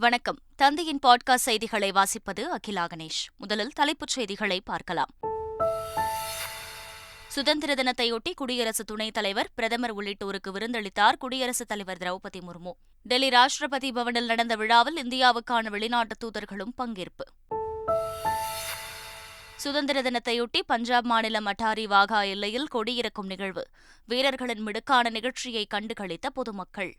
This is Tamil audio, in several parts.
வணக்கம். தந்தையின் பாட்காஸ்ட் செய்திகளை வாசிப்பது அகிலா கணேஷ். முதலில் தலைப்புச் செய்திகளை பார்க்கலாம். சுதந்திர தினத்தையொட்டி குடியரசு துணைத் தலைவர் பிரதமர் உள்ளிட்டோருக்கு விருந்தளித்தார் குடியரசுத் தலைவர் திரௌபதி முர்மு. டெல்லி ராஷ்டிரபதி பவனில் நடந்த விழாவில் இந்தியாவுக்கான வெளிநாட்டு தூதர்களும் பங்கேற்பு. சுதந்திர தினத்தையொட்டி பஞ்சாப் மாநிலம் அட்டாரி வாகா எல்லையில் கொடியிறக்கும் நிகழ்வு. வீரர்களின் மிடுக்கான நிகழ்ச்சியை கண்டுகளித்த பொதுமக்கள்.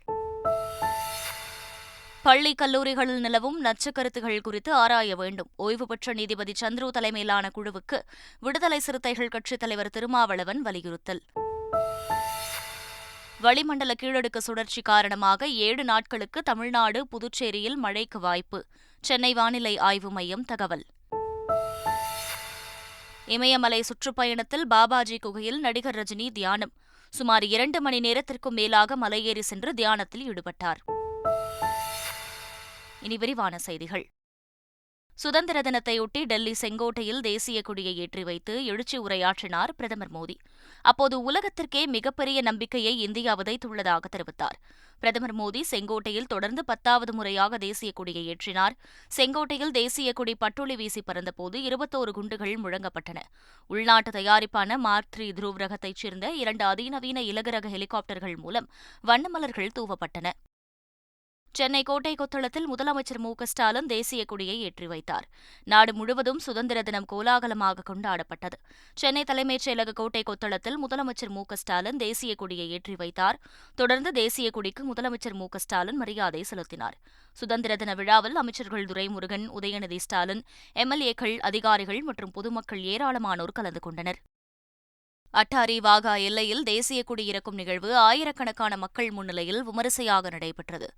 பள்ளி கல்லூரிகளில் நிலவும் நச்சுக்கருத்துகள் குறித்து ஆராய வேண்டும். ஓய்வு பெற்ற நீதிபதி சந்துரு தலைமையிலான குழுவுக்கு விடுதலை சிறுத்தைகள் கட்சித் தலைவர் திருமாவளவன் வலியுறுத்தல். வளிமண்டல கீழடுக்கு சுழற்சி காரணமாக ஏழு நாட்களுக்கு தமிழ்நாடு புதுச்சேரியில் மழைக்கு வாய்ப்பு. சென்னை வானிலை ஆய்வு மையம் தகவல். இமயமலை சுற்றுப்பயணத்தில் பாபாஜி குகையில் நடிகர் ரஜினி தியானம். சுமார் இரண்டு மணி நேரத்திற்கும் மேலாக மலையேறி சென்று தியானத்தில் ஈடுபட்டார். இனி விரிவான செய்திகள். சுதந்திர தினத்தையொட்டி டெல்லி செங்கோட்டையில் தேசிய கொடியை ஏற்றி வைத்து எழுச்சி உரையாற்றினார் பிரதமர் மோடி. அப்போது உலகத்திற்கே மிகப்பெரிய நம்பிக்கையை இந்தியா விதைத்துள்ளதாக தெரிவித்தார். பிரதமர் மோடி செங்கோட்டையில் தொடர்ந்து பத்தாவது முறையாக தேசிய கொடியை ஏற்றினார். செங்கோட்டையில் தேசிய கொடி பட்டுளி வீசி பறந்தபோது இருபத்தோரு குண்டுகள் முழங்கப்பட்டன. உள்நாட்டு தயாரிப்பான மார்க் த்ரீ துருவ் ரகத்தைச் சேர்ந்த இரண்டு அதிநவீன இலகுரக ஹெலிகாப்டர்கள் மூலம் வண்ணமலர்கள் தூவப்பட்டன. சென்னை கோட்டை கொத்தளத்தில் முதலமைச்சர் மு ஸ்டாலின் தேசிய கொடியை ஏற்றி வைத்தார். நாடு முழுவதும் சுதந்திர தினம் கோலாகலமாக கொண்டாடப்பட்டது. சென்னை தலைமைச் செயலக கோட்டை கொத்தளத்தில் முதலமைச்சர் மு ஸ்டாலின் தேசிய கொடியை ஏற்றி வைத்தார். தொடர்ந்து தேசிய கொடிக்கு முதலமைச்சர் மு ஸ்டாலின் மரியாதை செலுத்தினார். சுதந்திர தின விழாவில் அமைச்சர்கள் துரைமுருகன் உதயநிதி ஸ்டாலின் எம்எல்ஏக்கள் அதிகாரிகள் மற்றும் பொதுமக்கள் ஏராளமானோர் கலந்து கொண்டனர். அட்டாரி வாகா எல்லையில் தேசிய கொடி இறக்கும் நிகழ்வு ஆயிரக்கணக்கான மக்கள் முன்னிலையில் விமரிசையாக நடைபெற்றது.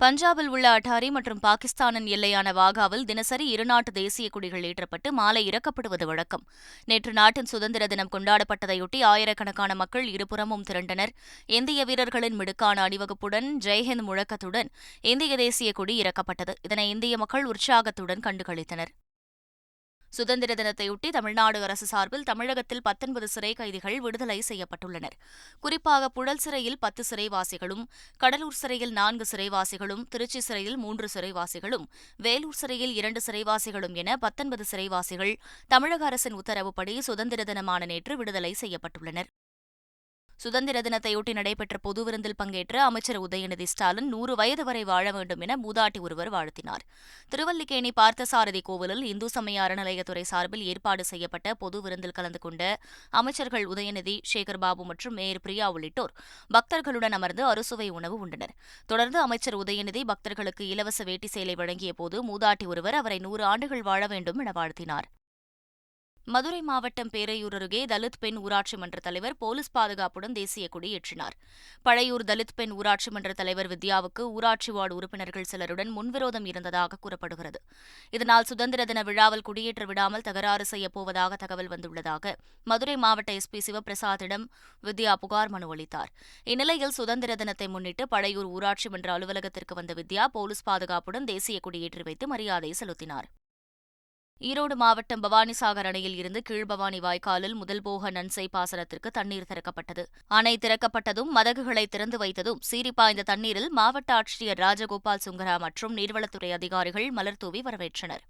பஞ்சாபில் உள்ள அட்டாரி மற்றும் பாகிஸ்தானின் எல்லையான வாகாவில் தினசரி இருநாட்டு தேசிய கொடிகள் ஏற்றப்பட்டு மாலை இறக்கப்படுவது வழக்கம். நேற்று நாட்டின் சுதந்திர தினம் கொண்டாடப்பட்டதையொட்டி ஆயிரக்கணக்கான மக்கள் இருபுறமும் திரண்டனர். இந்திய வீரர்களின் மிடுக்கான அணிவகுப்புடன் ஜெய்ஹிந்த் முழக்கத்துடன் இந்திய தேசிய கொடி இறக்கப்பட்டது. இதனை இந்திய மக்கள் உற்சாகத்துடன் கண்டுகளித்தனர். சுதந்திர தினத்தையொட்டி தமிழ்நாடு அரசு சார்பில் தமிழகத்தில் பத்தொன்பது சிறை கைதிகள் விடுதலை செய்யப்பட்டுள்ளனர். குறிப்பாக புழல் சிறையில் பத்து சிறைவாசிகளும் கடலூர் சிறையில் நான்கு சிறைவாசிகளும் திருச்சி சிறையில் மூன்று சிறைவாசிகளும் வேலூர் சிறையில் இரண்டு சிறைவாசிகளும் என பத்தொன்பது சிறைவாசிகள் தமிழக அரசின் உத்தரவுப்படி சுதந்திர தினமான நேற்று விடுதலை செய்யப்பட்டுள்ளனர். சுதந்திர தினத்தையொட்டி நடைபெற்ற பொது விருந்தில் பங்கேற்ற அமைச்சர் உதயநிதி ஸ்டாலின் நூறு வயது வரை வாழ வேண்டும் என மூதாட்டி ஒருவர் வாழ்த்தினார். திருவல்லிக்கேணி பார்த்தசாரதி கோவிலில் இந்து சமய அறநிலையத்துறை சார்பில் ஏற்பாடு செய்யப்பட்ட பொது விருந்தில் கலந்து கொண்ட அமைச்சர்கள் உதயநிதி சேகர்பாபு மற்றும் மேயர் பிரியா உள்ளிட்டோர் பக்தர்களுடன் அமர்ந்து அறுசுவை உணவு உண்டனர். தொடர்ந்து அமைச்சர் உதயநிதி பக்தர்களுக்கு இலவச வேட்டி சேலை வழங்கிய போது மூதாட்டி ஒருவர் அவரை நூறு ஆண்டுகள் வாழ வேண்டும் என வாழ்த்தினார். மதுரை மாவட்டம் பேரையூர் அருகே தலித் பெண் ஊராட்சி மன்ற தலைவர் போலீஸ் பாதுகாப்புடன் தேசிய கொடி ஏற்றினார். பழையூர் தலித் பெண் ஊராட்சி மன்ற தலைவர் வித்யாவுக்கு ஊராட்சி வார்டு உறுப்பினர்கள் சிலருடன் முன்விரோதம் இருந்ததாக கூறப்படுகிறது. இதனால் சுதந்திர தின விழாவில் குடியேற்ற விடாமல் தகராறு செய்யப்போவதாக தகவல் வந்துள்ளதாக மதுரை மாவட்ட எஸ்பி சிவபிரசாத்திடம் வித்யா புகார் மனு அளித்தார். இந்நிலையில் சுதந்திர தினத்தை முன்னிட்டு பழையூர் ஊராட்சி மன்ற அலுவலகத்திற்கு வந்த வித்யா போலீஸ் பாதுகாப்புடன் தேசிய கொடியேற்றி வைத்து மரியாதை செலுத்தினார். ஈரோடு மாவட்டம் பவானிசாகர் அணையில் இருந்து கீழ்பவானி வாய்க்காலில் முதல் போக நன்சை பாசனத்திற்கு தண்ணீர் திறக்கப்பட்டது. அணை திறக்கப்பட்டதும் மதகுகளை திறந்து வைத்ததும் சீரிப்பாய்ந்த தண்ணீரில் மாவட்ட ஆட்சியர் ராஜகோபால் சுங்கரா மற்றும் நீர்வளத்துறை அதிகாரிகள் மலர்தூவி வரவேற்றனர்.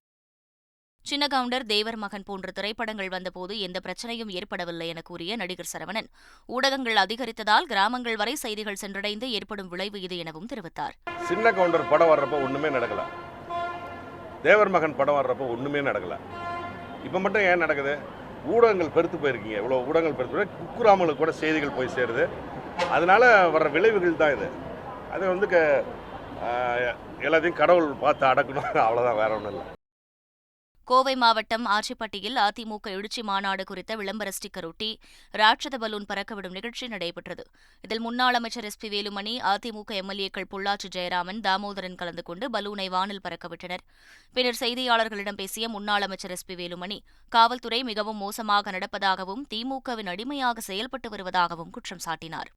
சின்னகவுண்டர் தேவர் மகன் போன்ற திரைப்படங்கள் வந்தபோது எந்த பிரச்சனையும் ஏற்படவில்லை என கூறிய நடிகர் சரவணன் ஊடகங்கள் அதிகரித்ததால் கிராமங்கள் வரை செய்திகள் சென்றடைந்து ஏற்படும் விளைவு இது எனவும் தெரிவித்தார். சின்ன கவுண்டர் படம் வர்றப்ப ஒண்ணுமே நடக்கல. தேவர் மகன் படம் வர்றப்போ ஒன்றுமே நடக்கலை. இப்போ மட்டும் ஏன் நடக்குது? ஊடகங்கள் பெருத்து போயிருக்கீங்க. இவ்வளோ ஊடகங்கள் பெருத்து போய் குக்குராமலுக்கு கூட செய்திகள் போய் சேருது. அதனால் வர்ற விளைவுகள் தான் இது. அது வந்து க எல்லாத்தையும் கடவுள் பார்த்து அடக்கணும். அவ்வளோதான் வேற ஒன்றும் இல்லை. கோவை மாவட்டம் ஆச்சிப்பட்டியில் அதிமுக எழுச்சி மாநாடு குறித்த விளம்பர ஸ்டிக்கர் ஒட்டி ராட்சத பலூன் பறக்கவிடும் நிகழ்ச்சி நடைபெற்றது. இதில் முன்னாள் அமைச்சர் எஸ் பி வேலுமணி அதிமுக எம்எல்ஏக்கள் பொள்ளாச்சி ஜெயராமன் தாமோதரன் கலந்து கொண்டு பலூனை வானில் பறக்கவிட்டனர் பின்னர் செய்தியாளர்களிடம் பேசிய முன்னாள் அமைச்சர் எஸ் பி வேலுமணி காவல்துறை மிகவும் மோசமாக நடப்பதாகவும் திமுகவின் அடிமையாக செயல்பட்டு வருவதாகவும் குற்றம் சாட்டினார்.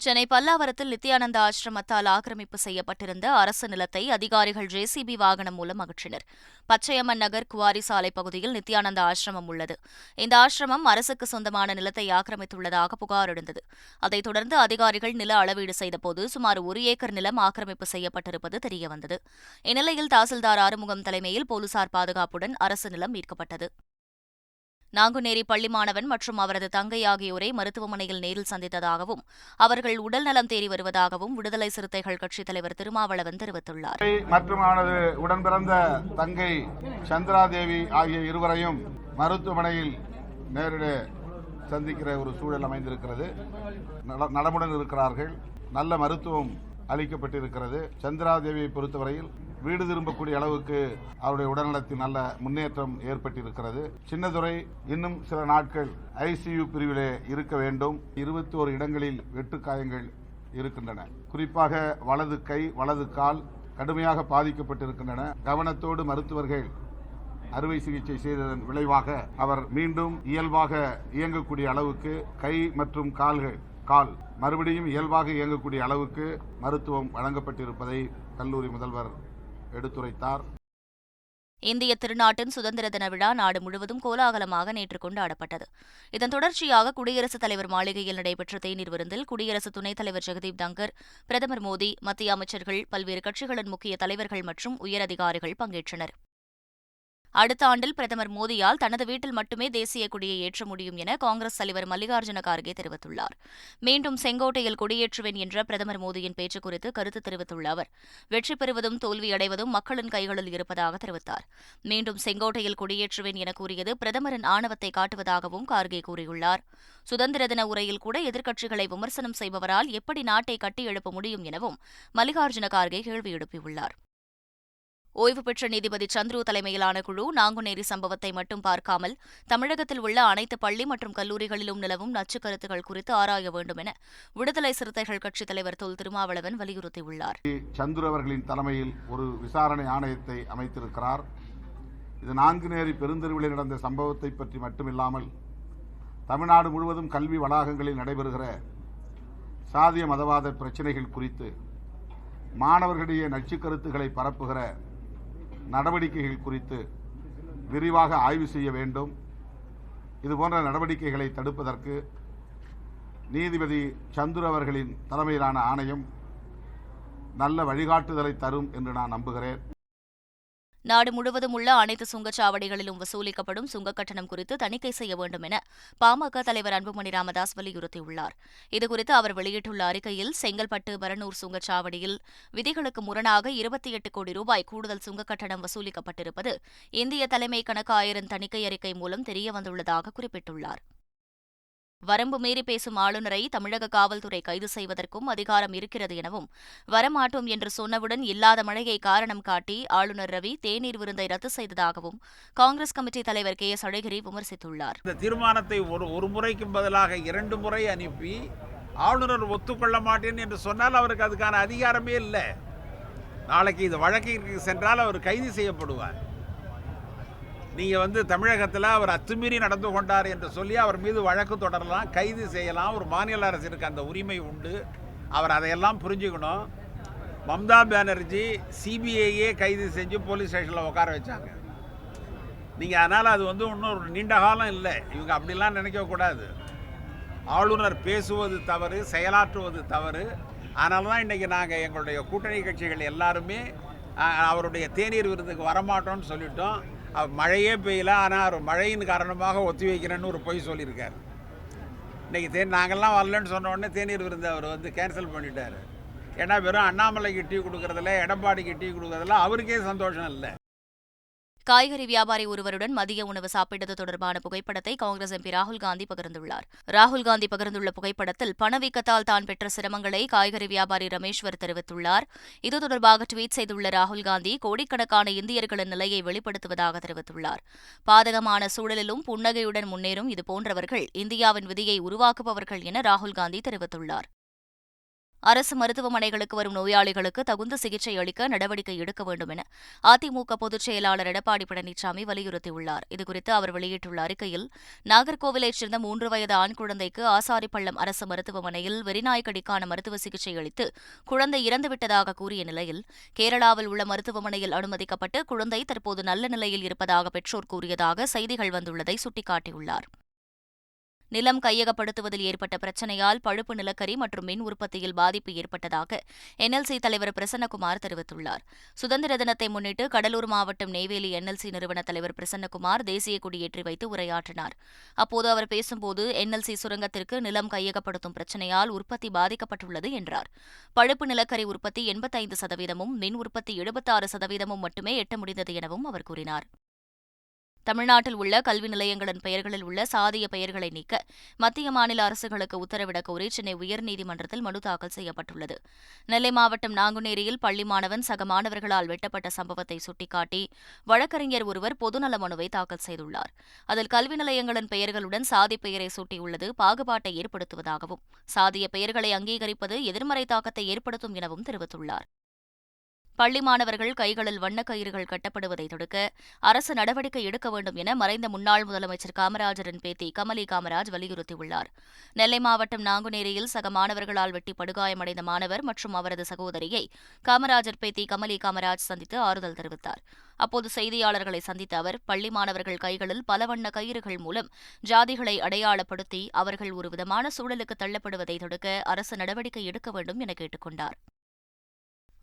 சென்னை பல்லாவரத்தில் நித்யானந்த ஆசிரமத்தால் ஆக்கிரமிப்பு செய்யப்பட்டிருந்த அரசு நிலத்தை அதிகாரிகள் ஜேசிபி வாகனம் மூலம் அகற்றினர். பச்சையம்மன் நகர் குவாரி சாலை பகுதியில் நித்யானந்த ஆசிரமம் உள்ளது. இந்த ஆசிரமம் அரசுக்கு சொந்தமான நிலத்தை ஆக்கிரமித்துள்ளதாக புகார் எழுந்தது. அதைத் தொடர்ந்து அதிகாரிகள் நில அளவீடு செய்தபோது சுமார் ஒரு ஏக்கர் நிலம் ஆக்கிரமிப்பு செய்யப்பட்டிருப்பது தெரியவந்தது. இந்நிலையில் தாசில்தார் ஆறுமுகம் தலைமையில் போலீசார் பாதுகாப்புடன் அரசு நிலம் மீட்கப்பட்டது. நாங்குநேரி பள்ளி மாணவன் மற்றும் அவரது தங்கை ஆகியோரை மருத்துவமனையில் நேரில் சந்தித்ததாகவும் அவர்கள் உடல்நலம் தேறி வருவதாகவும் விடுதலை சிறுத்தைகள் கட்சித் தலைவர் திருமாவளவன் தெரிவித்துள்ளார். மற்றும் அவனது உடன் பிறந்த தங்கை சந்திராதேவி ஆகிய இருவரையும் மருத்துவமனையில் நேரிட சந்திக்கிற ஒரு சூழல் அமைந்திருக்கிறது. நல- நலமுடன் இருக்கிறார்கள். நல்ல மருத்துவம் அளிக்கப்பட்டிருக்கிறது. சந்திராதேவியை பொறுத்தவரையில் வீடு திரும்பக்கூடிய அளவுக்கு அவருடைய உடல்நலத்தில் நல்ல முன்னேற்றம் ஏற்பட்டிருக்கிறது. சின்னதுரை இன்னும் சில நாட்கள் ஐசியு பிரிவிலே இருக்க வேண்டும். இருபத்தி ஒரு இடங்களில் வெட்டுக்காயங்கள் இருக்கின்றன. குறிப்பாக வலது கை வலது கால் கடுமையாக பாதிக்கப்பட்டிருக்கின்றன. கவனத்தோடு மருத்துவர்கள் அறுவை சிகிச்சை செய்ததன் விளைவாக அவர் மீண்டும் இயல்பாக இயங்கக்கூடிய அளவுக்கு கை மற்றும் கால்கள் கால் மறுபடியும் இயல்பாக இயங்கக்கூடிய அளவுக்கு மருத்துவம் வழங்கப்பட்டிருப்பதை கல்லூரி முதல்வர் எடுத்துரைத்தார். இந்திய திருநாட்டின் சுதந்திர தின விழா நாடு முழுவதும் கோலாகலமாக நேற்று கொண்டாடப்பட்டது. இதன் தொடர்ச்சியாக குடியரசுத் தலைவர் மாளிகையில் நடைபெற்ற தேநீர் விருந்தில் குடியரசு துணைத் தலைவர் ஜெகதீப் தங்கர் பிரதமர் மோடி மத்திய அமைச்சர்கள் பல்வேறு கட்சிகளின் முக்கிய தலைவர்கள் மற்றும் உயரதிகாரிகள் பங்கேற்றனர். அடுத்த ஆண்டில் பிரதமர் மோடியால் தனது வீட்டில் மட்டுமே தேசிய கொடியை ஏற்ற முடியும் என காங்கிரஸ் தலைவர் மல்லிகார்ஜுன கார்கே தெரிவித்துள்ளார். மீண்டும் செங்கோட்டையில் கொடியேற்றுவேன் என்ற பிரதமர் மோடியின் பேச்சு குறித்து கருத்து தெரிவித்துள்ள அவர் வெற்றி பெறுவதும் தோல்வியடைவதும் மக்களின் கைகளில் இருப்பதாக தெரிவித்தார். மீண்டும் செங்கோட்டையில் கொடியேற்றுவேன் என கூறியது பிரதமரின் ஆணவத்தை காட்டுவதாகவும் கார்கே கூறியுள்ளார். சுதந்திர தின உரையில் கூட எதிர்க்கட்சிகளை விமர்சனம் செய்பவரால் எப்படி நாட்டை கட்டியெழுப்ப முடியும் எனவும் மல்லிகார்ஜுன கார்கே கேள்வி எழுப்பியுள்ளார். ஓய்வு பெற்ற நீதிபதி சந்துரு தலைமையிலான குழு நாங்குநேரி சம்பவத்தை மட்டும் பார்க்காமல் தமிழகத்தில் உள்ள அனைத்து பள்ளி மற்றும் கல்லூரிகளிலும் நிலவும் நச்சுக் கருத்துகள் குறித்து ஆராய வேண்டும் என விடுதலை சிறுத்தைகள் கட்சித் தலைவர் தொல் திருமாவளவன் வலியுறுத்தியுள்ளார். சந்துரு அவர்களின் தலைமையில் ஒரு விசாரணை ஆணையத்தை அமைத்திருக்கிறார். இது நான்குநேரி பெருந்தெருவில் நடந்த சம்பவத்தை பற்றி மட்டுமில்லாமல் தமிழ்நாடு முழுவதும் கல்வி வளாகங்களில் நடைபெறுகிற சாதிய மதவாத பிரச்சினைகள் குறித்து மாணவர்களிடையே நச்சுக் கருத்துக்களை பரப்புகிற நடவடிக்கைகள் குறித்து விரிவாக ஆய்வு செய்ய வேண்டும். இதுபோன்ற நடவடிக்கைகளை தடுப்பதற்கு நீதிபதி சந்துரு அவர்களின் தலைமையிலான ஆணையம் நல்ல வழிகாட்டுதலை தரும் என்று நான் நம்புகிறேன். நாடு முழுவதும் உள்ள அனைத்து சுங்கச்சாவடிகளிலும் வசூலிக்கப்படும் சுங்கக் கட்டணம் குறித்து தணிக்கை செய்ய வேண்டும் என பாமக தலைவர் அன்புமணி ராமதாஸ் வலியுறுத்தியுள்ளார். இதுகுறித்து அவர் வெளியிட்டுள்ள அறிக்கையில் செங்கல்பட்டு பரனூர் சுங்கச்சாவடியில் விதிகளுக்கு முரணாக இருபத்தி எட்டு கோடி ரூபாய் கூடுதல் சுங்கக் கட்டணம் வசூலிக்கப்பட்டிருப்பது இந்திய தலைமை கணக்காயரின் தணிக்கை அறிக்கை மூலம் தெரியவந்துள்ளதாக குறிப்பிட்டுள்ளார். வரம்பு மீறி பேசும் ஆளுநரை தமிழக காவல்துறை கைது செய்வதற்கும் அதிகாரம் இருக்கிறது எனவும் வரமாட்டோம் என்று சொன்னவுடன் இல்லாத மழையை காரணம் காட்டி ஆளுநர் ரவி தேநீர் விருந்தை ரத்து செய்ததாகவும் காங்கிரஸ் கமிட்டி தலைவர் கே எஸ் அழகிரி விமர்சித்துள்ளார். இந்த தீர்மானத்தை ஒரு ஒரு முறைக்கு பதிலாக இரண்டு முறை அனுப்பி ஆளுநர் ஒத்துக்கொள்ள மாட்டேன் என்று சொன்னால் அவருக்கு அதுக்கான அதிகாரமே இல்லை. நாளைக்கு இது வழக்கிற்கு சென்றால் அவர் கைது செய்யப்படுவார். நீங்கள் வந்து தமிழகத்தில் அவர் அத்துமீறி நடந்து கொண்டார் என்று சொல்லி அவர் மீது வழக்கு தொடரலாம் கைது செய்யலாம். ஒரு மாநில அரசிற்கு அந்த உரிமை உண்டு. அவர் அதையெல்லாம் புரிஞ்சுக்கணும். மம்தா பானர்ஜி சிபிஐயே கைது செஞ்சு போலீஸ் ஸ்டேஷனில் உட்கார வச்சாங்க. நீங்கள் அதனால் அது வந்து இன்னும் ஒரு நீண்ட காலம் இல்லை. இவங்க அப்படிலாம் நினைக்கக்கூடாது ஆளுநர் பேசுவது தவறு செயலாற்றுவது தவறு. அதனால தான் இன்றைக்கி நாங்கள் எங்களுடைய கூட்டணி கட்சிகள் எல்லாருமே அவருடைய தேநீர் விருந்துக்கு வரமாட்டோம்னு சொல்லிட்டோம். மழையே பெய்யல ஆனால் அவர் மழையின் காரணமாக ஒத்தி வைக்கிறேன்னு ஒரு பொய் சொல்லியிருக்கார். இன்றைக்கி தே நாங்கள்லாம் வரலன்னு சொன்ன உடனே தேநீர் விருந்து அவர் வந்து கேன்சல் பண்ணிட்டார். ஏன்னா வெறும் அண்ணாமலைக்கு டீ கொடுக்குறதில்ல எடப்பாடிக்கு டீ கொடுக்குறதில்ல அவருக்கே சந்தோஷம் இல்லை. காய்கறி வியாபாரி ஒருவருடன் மதிய உணவு சாப்பிட்டது தொடர்பான புகைப்படத்தை காங்கிரஸ் எம்பி ராகுல் காந்தி பகிர்ந்துள்ளார். ராகுல் காந்தி பகிர்ந்துள்ள புகைப்படத்தில் பணவீக்கத்தால் தான் பெற்ற சிரமங்களை காய்கறி வியாபாரி ரமேஸ்வர் தெரிவித்துள்ளார். இது தொடர்பாக ட்வீட் செய்துள்ள ராகுல் காந்தி கோடிக்கணக்கான இந்தியர்களின் நிலையை வெளிப்படுத்துவதாக தெரிவித்துள்ளார். பாதகமான சூழலிலும் புன்னகையுடன் முன்னேறும் இதுபோன்றவர்கள் இந்தியாவின் விதியை உருவாக்குபவர்கள் என ராகுல் காந்தி தெரிவித்துள்ளார். அரசு மருத்துவமனைகளுக்கு வரும் நோயாளிகளுக்கு தகுந்த சிகிச்சை அளிக்க நடவடிக்கை எடுக்க வேண்டும் என அதிமுக பொதுச் செயலாளர் எடப்பாடி பழனிசாமி வலியுறுத்தியுள்ளார். இதுகுறித்து அவர் வெளியிட்டுள்ள அறிக்கையில் நாகர்கோவிலைச் சேர்ந்த மூன்று வயது ஆண் குழந்தைக்கு ஆசாரிப்பள்ளம் அரசு மருத்துவமனையில் வெறிநாய்க்கடிக்கான மருத்துவ சிகிச்சை அளித்து குழந்தை இறந்துவிட்டதாக கூறிய நிலையில் கேரளாவில் உள்ள மருத்துவமனையில் அனுமதிக்கப்பட்டு குழந்தை தற்போது நல்ல நிலையில் இருப்பதாக பெற்றோர் கூறியதாக செய்திகள் வந்துள்ளதை சுட்டிக்காட்டியுள்ளார். நிலம் கையகப்படுத்துவதில் ஏற்பட்ட பிரச்சினையால் பழுப்பு நிலக்கரி மற்றும் மின் உற்பத்தியில் பாதிப்பு ஏற்பட்டதாக என்எல்சி தலைவர் பிரசன்னகுமார் தெரிவித்துள்ளார். சுதந்திர தினத்தை முன்னிட்டு கடலூர் மாவட்டம் நெய்வேலி என்எல்சி நிறுவன தலைவர் பிரசன்னகுமார் தேசிய கொடியேற்றி வைத்து உரையாற்றினார். அப்போது அவர் பேசும்போது என்எல்சி சுரங்கத்திற்கு நிலம் கையகப்படுத்தும் பிரச்சினையால் உற்பத்தி பாதிக்கப்பட்டுள்ளது என்றார். பழுப்பு நிலக்கரி உற்பத்தி எண்பத்தைந்து சதவீதமும் மின் உற்பத்தி எழுபத்தாறு சதவீதமும் மட்டுமே எட்ட முடிந்தது எனவும் அவர் கூறினார். தமிழ்நாட்டில் உள்ள கல்வி நிலையங்களின் பெயர்களில் உள்ள சாதிய பெயர்களை நீக்க மத்திய மாநில அரசுகளுக்கு உத்தரவிடக் கோரி சென்னை உயர்நீதிமன்றத்தில் மனு தாக்கல் செய்யப்பட்டுள்ளது. நெல்லை மாவட்டம் நாங்குநேரியில் பள்ளி மாணவன் சக மாணவர்களால் வெட்டப்பட்ட சம்பவத்தை சுட்டிக்காட்டி வழக்கறிஞர் ஒருவர் பொதுநல மனுவை தாக்கல் செய்துள்ளார். அதில் கல்வி நிலையங்களின் பெயர்களுடன் சாதி பெயரை சூட்டியுள்ளது பாகுபாட்டை ஏற்படுத்துவதாகவும் சாதிய பெயர்களை அங்கீகரிப்பது எதிர்மறை தாக்கத்தை ஏற்படுத்தும் எனவும் தெரிவித்துள்ளார். பள்ளி மாணவர்கள் கைகளில் வண்ணக்கயிறுகள் கட்டப்படுவதை தடுக்க அரசு நடவடிக்கை எடுக்க வேண்டும் என மறைந்த முன்னாள் முதலமைச்சர் காமராஜரின் பேத்தி கமலி காமராஜ் வலியுறுத்தியுள்ளார். நெல்லை மாவட்டம் நாங்குநேரியில் சக மாணவர்களால் வெட்டி படுகாயமடைந்த மாணவர் மற்றும் அவரது சகோதரியை காமராஜர் பேத்தி கமலி காமராஜ் சந்தித்து ஆறுதல் தெரிவித்தார். அப்போது செய்தியாளர்களை சந்தித்த அவர் பள்ளி மாணவர்கள் கைகளில் பல வண்ண கயிறுகள் மூலம் ஜாதிகளை அடையாளப்படுத்தி அவர்கள் ஒரு விதமான சூழலுக்கு தள்ளப்படுவதை தடுக்க அரசு நடவடிக்கை எடுக்க வேண்டும் என கேட்டுக் கொண்டார்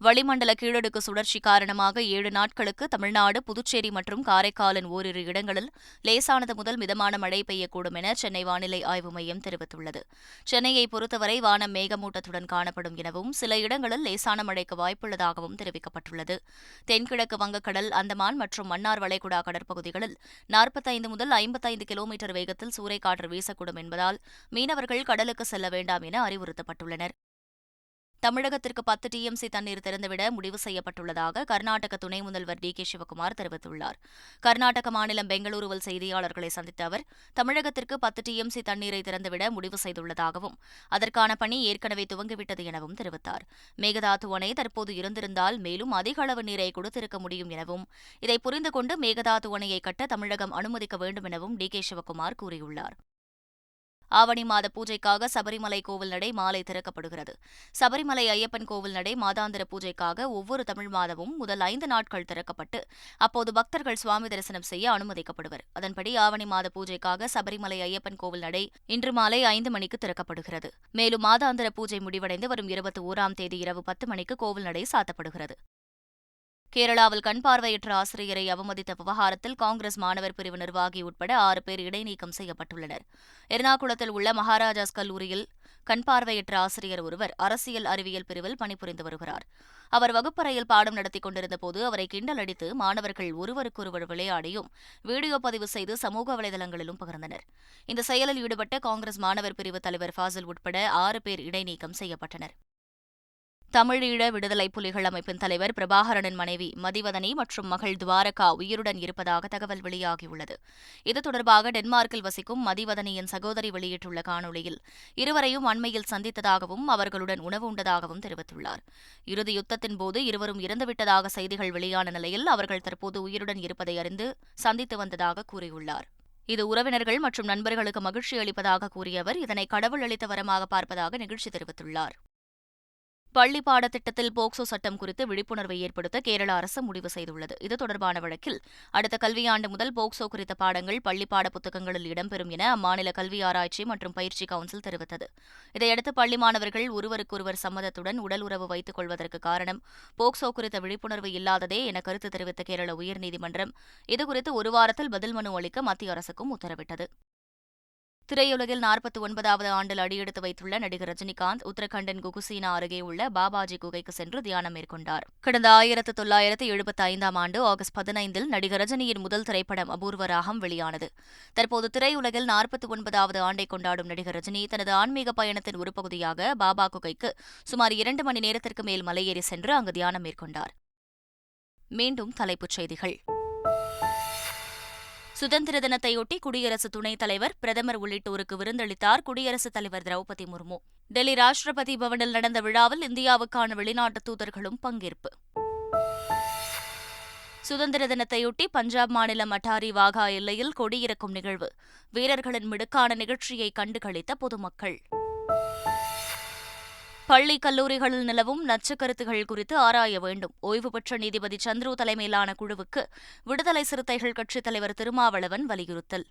வளிமண்டல கீழடுக்கு சுழற்சி காரணமாக ஏழு நாட்களுக்கு தமிழ்நாடு புதுச்சேரி மற்றும் காரைக்காலின் ஓரிரு இடங்களில் லேசானது முதல் மிதமான மழை பெய்யக்கூடும் என சென்னை வானிலை ஆய்வு மையம் தெரிவித்துள்ளது. சென்னையை பொறுத்தவரை வானம் மேகமூட்டத்துடன் காணப்படும் எனவும் சில இடங்களில் லேசான மழைக்கு வாய்ப்புள்ளதாகவும் தெரிவிக்கப்பட்டுள்ளது. தென்கிழக்கு வங்கக்கடல் அந்தமான் மற்றும் மன்னார் வளைகுடா கடற்பகுதிகளில் நாற்பத்தைந்து முதல் ஐம்பத்தைந்து கிலோமீட்டர் வேகத்தில் சூறைக்காற்று வீசக்கூடும் என்பதால் மீனவர்கள் கடலுக்கு செல்ல வேண்டாம் என அறிவுறுத்தப்பட்டுள்ளனர். தமிழகத்திற்கு பத்து டிஎம்சி தண்ணீர் திறந்துவிட முடிவு செய்யப்பட்டுள்ளதாக கர்நாடக துணை முதல்வர் டி கே சிவக்குமார் தெரிவித்துள்ளார். கர்நாடக மாநிலம் பெங்களூருவில் செய்தியாளர்களை சந்தித்த அவர் தமிழகத்திற்கு பத்து டிஎம்சி தண்ணீரை திறந்துவிட முடிவு செய்துள்ளதாகவும் அதற்கான பணி ஏற்கனவே துவங்கிவிட்டது எனவும் தெரிவித்தார். மேகதாது அணை தற்போது இருந்திருந்தால் மேலும் அதிக அளவு நீரை கொடுத்திருக்க முடியும் எனவும் இதை புரிந்து கொண்டு மேகதாது அணையை கட்ட தமிழகம் அனுமதிக்க வேண்டும் எனவும் டி கே சிவக்குமார் கூறியுள்ளார். ஆவணி மாத பூஜைக்காக சபரிமலை கோவில் நடை மாலை திறக்கப்படுகிறது. சபரிமலை ஐயப்பன் கோவில் நடை மாதாந்திர பூஜைக்காக ஒவ்வொரு தமிழ் மாதமும் முதல் ஐந்து நாட்கள் திறக்கப்பட்டு அப்போது பக்தர்கள் சுவாமி தரிசனம் செய்ய அனுமதிக்கப்படுவர். அதன்படி ஆவணி மாத பூஜைக்காக சபரிமலை ஐயப்பன் கோவில் நடை இன்று மாலை ஐந்து மணிக்கு திறக்கப்படுகிறது. மேலும் மாதாந்திர பூஜை முடிவடைந்து வரும் இருபத்தி ஓராம் தேதி இரவு பத்து மணிக்கு கோவில் நடை சாத்தப்படுகிறது. கேரளாவில் கண் பார்வையற்ற ஆசிரியரை அவமதித்த விவகாரத்தில் காங்கிரஸ் மாணவர் பிரிவு நிர்வாகி உட்பட ஆறு பேர் இடைநீக்கம் செய்யப்பட்டுள்ளனர். எர்ணாகுளத்தில் உள்ள மகாராஜாஸ் கல்லூரியில் கண் பார்வையற்ற ஆசிரியர் ஒருவர் அரசியல் அறிவியல் பிரிவில் பணிபுரிந்து வருகிறார். அவர் வகுப்பறையில் பாடம் நடத்திக் கொண்டிருந்தபோது அவரை கிண்டல் அடித்து மாணவர்கள் ஒருவருக்கொருவர் விளையாடியும் வீடியோ பதிவு செய்து சமூக வலைதளங்களிலும் பகிர்ந்தனர். இந்த செயலில் ஈடுபட்ட காங்கிரஸ் மாணவர் பிரிவு தலைவர் ஃபாசில் உட்பட ஆறு பேர் இடைநீக்கம் செய்யப்பட்டனர். தமிழீழ விடுதலை புலிகள் அமைப்பின் தலைவர் பிரபாகரனின் மனைவி மதிவதனி மற்றும் மகள் துவாரகா உயிருடன் இருப்பதாக தகவல் வெளியாகியுள்ளது. இது தொடர்பாக டென்மார்க்கில் வசிக்கும் மதிவதனியின் சகோதரி வெளியிட்டுள்ள காணொலியில் இருவரையும் அண்மையில் சந்தித்ததாகவும் அவர்களுடன் உணவு உண்டதாகவும் தெரிவித்துள்ளார். இறுதி யுத்தத்தின் போது இருவரும் இறந்துவிட்டதாக செய்திகள் வெளியான நிலையில் அவர்கள் தற்போது உயிருடன் இருப்பதை அறிந்து சந்தித்து வந்ததாக கூறியுள்ளார். இது உறவினர்கள் மற்றும் நண்பர்களுக்கு மகிழ்ச்சி அளிப்பதாக கூறிய அவர் இதனை கடவுள் அளித்த வரமாக பார்ப்பதாக நிகழ்ச்சி தெரிவித்துள்ளார். பள்ளி பாடத்திட்டத்தில் போக்சோ சட்டம் குறித்து விழிப்புணர்வை ஏற்படுத்த கேரள அரசு முடிவு செய்துள்ளது. இது தொடர்பான வழக்கில் அடுத்த கல்வியாண்டு முதல் போக்சோ குறித்த பாடங்கள் பள்ளி பாட புத்தகங்களில் இடம்பெறும் என அம்மாநில கல்வி ஆராய்ச்சி மற்றும் பயிற்சி கவுன்சில் தெரிவித்தது. இதையடுத்து பள்ளி மாணவர்கள் ஒருவருக்கொருவர் சம்மதத்துடன் உடல் உறவு வைத்துக் கொள்வதற்கு காரணம் போக்சோ குறித்த விழிப்புணர்வு இல்லாததே என கருத்து தெரிவித்த கேரள உயர்நீதிமன்றம். இதுகுறித்து ஒரு வாரத்தில் பதில் மனு அளிக்க மத்திய அரசுக்கும் உத்தரவிட்டது. திரையுலகில் நாற்பத்தி ஒன்பதாவது ஆண்டில் அடியெடுத்து வைத்துள்ள நடிகர் ரஜினிகாந்த் உத்தரகண்டின் குகுசீனா அருகே உள்ள பாபாஜி குகைக்கு சென்று தியானம் மேற்கொண்டார். கடந்த ஆயிரத்து தொள்ளாயிரத்து எழுபத்தி ஐந்தாம் ஆண்டு ஆகஸ்ட் பதினைந்தில் நடிகர் ரஜினியின் முதல் திரைப்படம் அபூர்வ ராகம் வெளியானது. தற்போது திரையுலகில் நாற்பத்தி ஒன்பதாவது ஆண்டை கொண்டாடும் நடிகர் ரஜினி தனது ஆன்மீக பயணத்தின் ஒரு பகுதியாக பாபா குகைக்கு சுமார் இரண்டு மணி நேரத்திற்கு மேல் மலையேறி சென்று அங்கு தியானம் மேற்கொண்டார். மீண்டும் தலைப்புச் செய்திகள். சுதந்திர தினத்தையொட்டி குடியரசு துணைத் தலைவர் பிரதமர் உள்ளிட்டோருக்கு விருந்தளித்தார் குடியரசுத் தலைவர் திரௌபதி முர்மு. டெல்லி ராஷ்டிரபதி பவனில் நடந்த விழாவில் இந்தியாவுக்கான வெளிநாட்டு தூதர்களும் பங்கேற்பு. சுதந்திர தினத்தையொட்டி பஞ்சாப் மாநிலம் அட்டாரி வாகா எல்லையில் கொடியிறக்கும் நிகழ்வு. வீரர்களின் மிடுக்கான நிகழ்ச்சியை கண்டுகளித்த பொதுமக்கள். பள்ளி கல்லூரிகளில் நிலவும் நச்சுக்கருத்துகள் குறித்து ஆராய வேண்டும். ஓய்வு பெற்ற நீதிபதி சந்துரு தலைமையிலான குழுவுக்கு விடுதலை சிறுத்தைகள் கட்சித் தலைவர் திருமாவளவன் வலியுறுத்தல்.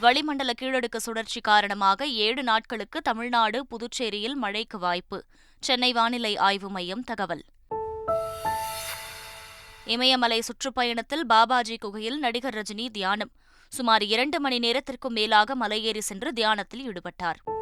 வளிமண்டல கீழடுக்கு சுழற்சி காரணமாக ஏழு நாட்களுக்கு தமிழ்நாடு புதுச்சேரியில் மழைக்கு வாய்ப்பு. சென்னை வானிலை ஆய்வு மையம் தகவல். இமயமலை சுற்றுப்பயணத்தில் பாபாஜி குகையில் நடிகர் ரஜினி தியானம். சுமார் இரண்டு மணி நேரத்திற்கும் மேலாக மலையேறி சென்று தியானத்தில் ஈடுபட்டார்.